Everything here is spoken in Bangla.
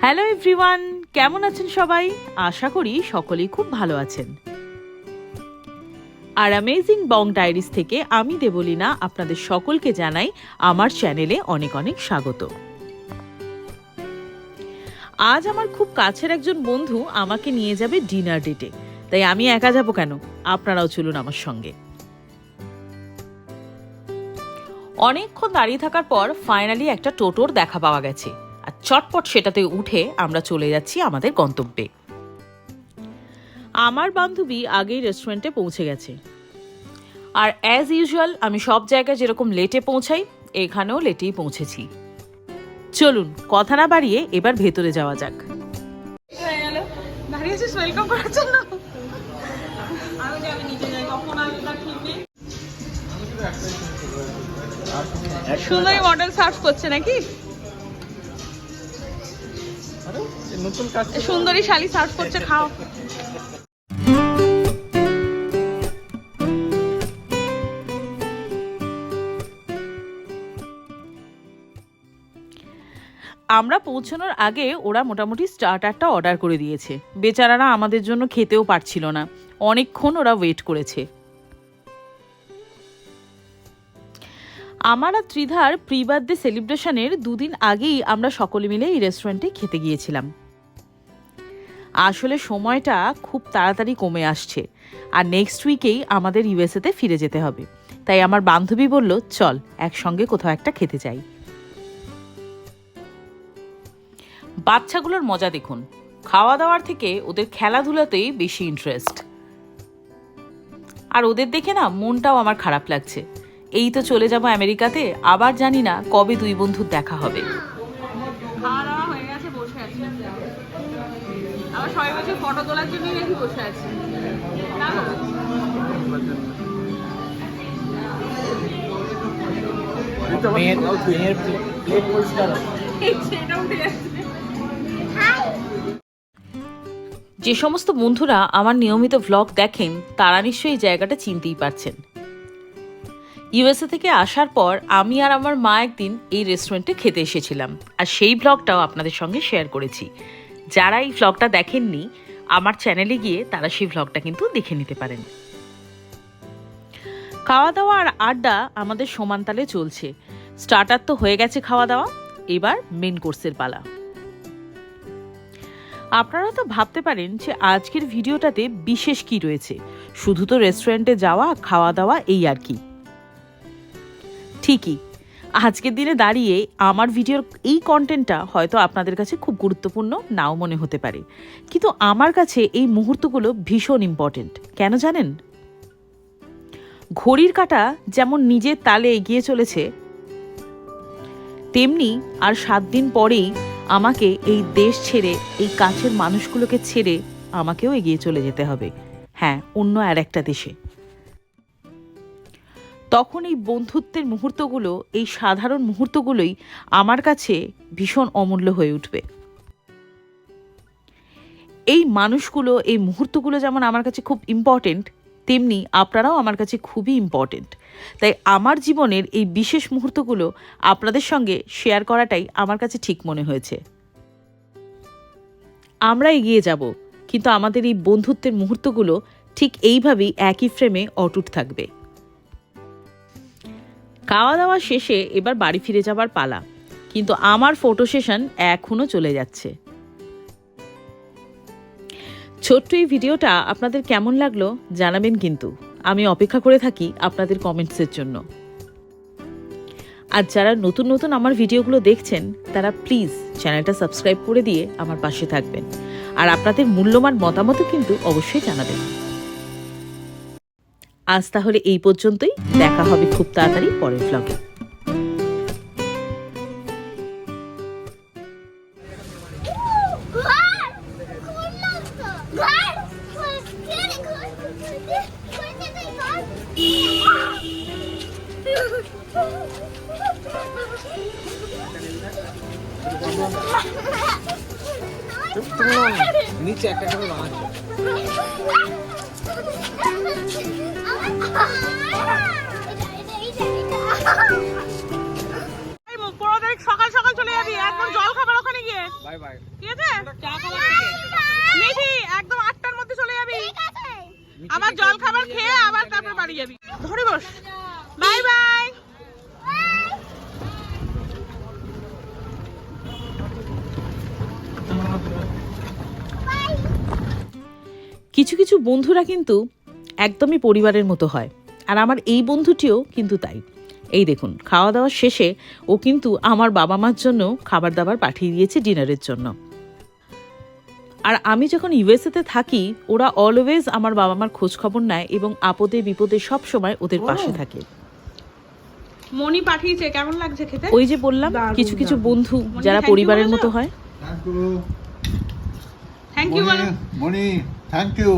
হ্যালো এভরিওয়ান কেমন আছেন সবাই? আশা করি সকলেই খুব ভালো আছেন। আর অ্যামেজিং বং ডায়েরিস থেকে আমি দেবলীনা আপনাদের সকলকে জানাই আমার চ্যানেলে অনেক অনেক স্বাগত। আজ আমার খুব কাছের একজন বন্ধু আমাকে নিয়ে যাবে ডিনার ডেটে তাই আমি একা যাব কেন? আপনারাও চলুন আমার সঙ্গে। অনেকক্ষণ দাঁড়িয়ে থাকার পর ফাইনালি একটা টোটোর দেখা পাওয়া গেছে। চটপট সেটাতে উঠে আমরা চলে যাচ্ছি আমাদের গন্তব্যে। আমার বান্ধবী আগেই রেস্টুরেন্টে পৌঁছে গেছে। আর অ্যাজ ইউজুয়াল আমি সব জায়গায় যেরকম লেটে পৌঁছাই এখানেও লেটেই পৌঁছেছি। চলুন কথা না বাড়িয়ে এবার ভেতরে যাওয়া যাক। হয়ে মডেল সার্চ করছে ওয়েলকাম নতুন কাজ সুন্দরী শালি সার্ভ করছে খাও। আমরা পৌঁছানোর আগে ওরা মোটামুটি স্টার্টারটা অর্ডার করে দিয়েছে। বেচারারা আমাদের জন্য খেতেও পারছিল না। অনেকক্ষণ ওরা ওয়েট করেছে। আমার আর ত্রিধার প্রি বার্থডে সেলিব্রেশনের দুদিন আগেই আমরা সকলে মিলে এই রেস্টুরেন্টে খেতে গিয়েছিলাম। আসলে সময়টা খুব তাড়াতাড়ি কমে আসছে। আর নেক্সট উইকেই আমাদের ইউএসএতে ফিরে যেতে হবে। তাই আমার বান্ধবী বলল, চল, একসঙ্গে কোথাও একটা খেতে যাই। বাচ্চাগুলোর মজা দেখুন। খাওয়া দাওয়ার থেকে ওদের খেলাধুলাতেই বেশি ইন্টারেস্ট আর ওদের দেখে না মনটাও আমার খারাপ লাগছে। এই তো চলে যাব আমেরিকাতে, আবার জানি না কবে দুই বন্ধুর দেখা হবে। খাওয়া দাওয়া হয়ে গেছে বসে আছি আবার সবাই বলছে ফটো তোলার জন্যই নাকি বসে আছি। না যে সমস্ত বন্ধুরা আমার নিয়মিত ভ্লগ দেখেন তারা নিশ্চয়ই জায়গাটা চিনতেই পারছেন। ইউএসএ থেকে আসার পর আমি আর আমার মা একদিন এই রেস্টুরেন্টে খেতে এসেছিলাম। আর সেই ভ্লগটাও আপনাদের সঙ্গে শেয়ার করেছি। যারা এই ভ্লগটা দেখেননি, আমার চ্যানেলে গিয়ে তারা সেই ভ্লগটা কিন্তু দেখে নিতে পারেন। খাওয়া দাওয়া আর আড্ডা আমাদের সমানতালে চলছে। স্টার্টার তো হয়ে গেছে খাওয়া দাওয়া এবার মেন কোর্সের পালা। আপনারা তো ভাবতে পারেন যে আজকের ভিডিওটাতে বিশেষ কি রয়েছে। শুধু তো রেস্টুরেন্টে যাওয়া খাওয়া দাওয়া এই আর কি। ঠিকই আজকের দিনে দাঁড়িয়ে আমার ভিডিওর এই কন্টেন্টটা হয়তো আপনাদের কাছে খুব গুরুত্বপূর্ণ, নাও মনে হতে পারে। কিন্তু আমার কাছে এই মুহূর্তগুলো ভীষণ ইম্পর্টেন্ট কেন জানেন? ঘড়ির কাঁটা যেমন নিজের তালে এগিয়ে চলেছে, তেমনি আর সাত দিন পরেই আমাকে এই দেশ ছেড়ে, এই কাছের মানুষগুলোকে ছেড়ে আমাকেও এগিয়ে চলে যেতে হবে। হ্যাঁ অন্য আর একটা দেশে। তখন এই বন্ধুত্বের মুহূর্তগুলো, এই সাধারণ মুহূর্তগুলোই আমার কাছে ভীষণ অমূল্য হয়ে উঠবে। এই মানুষগুলো, এই মুহূর্তগুলো যেমন আমার কাছে খুব ইম্পর্টেন্ট তেমনি আপনারাও আমার কাছে খুবই ইম্পর্টেন্ট তাই আমার জীবনের এই বিশেষ মুহূর্তগুলো আপনাদের সঙ্গে শেয়ার করাটাই আমার কাছে ঠিক মনে হয়েছে। আমরা এগিয়ে যাব, কিন্তু আমাদের এই বন্ধুত্বের মুহূর্তগুলো ঠিক এইভাবেই একই ফ্রেমে অটুট থাকবে। খাওয়া দাওয়া শেষে এবার বাড়ি ফিরে যাবার পালা। কিন্তু আমার ফটো সেশন এখনও চলে যাচ্ছে। ছোট্ট এই ভিডিওটা আপনাদের কেমন লাগল জানাবেন কিন্তু। আমি অপেক্ষা করে থাকি আপনাদের কমেন্টসের জন্য। আর যারা নতুন নতুন আমার ভিডিওগুলো দেখছেন, তারা প্লিজ চ্যানেলটা সাবস্ক্রাইব করে দিয়ে আমার পাশে থাকবেন। আর আপনাদের মূল্যবান মতামতও কিন্তু অবশ্যই জানাবেন। আজ তাহলে এই পর্যন্তই। দেখা হবে খুব তাড়াতাড়ি পরের ঘর নিচে একটা করে সকাল সকাল চলে যাবি একদম জল খাবার ওখানে গিয়ে। Bye bye. ঠিক আছে? চা খাবার থেকে মিঠি একদম আটটার মধ্যে চলে যাবি। ঠিক আছে। আবার জল খাবার খেয়ে আবার তারপর বাড়ি যাবি। ধরে বস। বাই। বাই। কিছু কিছু বন্ধুরা কিন্তু একদমই পরিবারের মতো হয়। আর আমার এই বন্ধুটিও কিন্তু তাই। এই দেখুন খাওয়া দাওয়া শেষে ও কিন্তু আমার বাবা মার জন্য খাবার দাবার পাঠিয়ে দিয়েছে ডিনারের জন্য। আর আমি যখন ইউএসএতে থাকি ওরা অলওয়েজ আমার বাবা মার খোঁজ খবর নেয় এবং আপদে বিপদে সব সময় ওদের পাশে থাকে। মনি পাঠিয়েছে কেমন লাগছে খেতে? ওই যে বললাম কিছু কিছু বন্ধু যারা পরিবারের মতো হয়। Thank you Moni, thank you.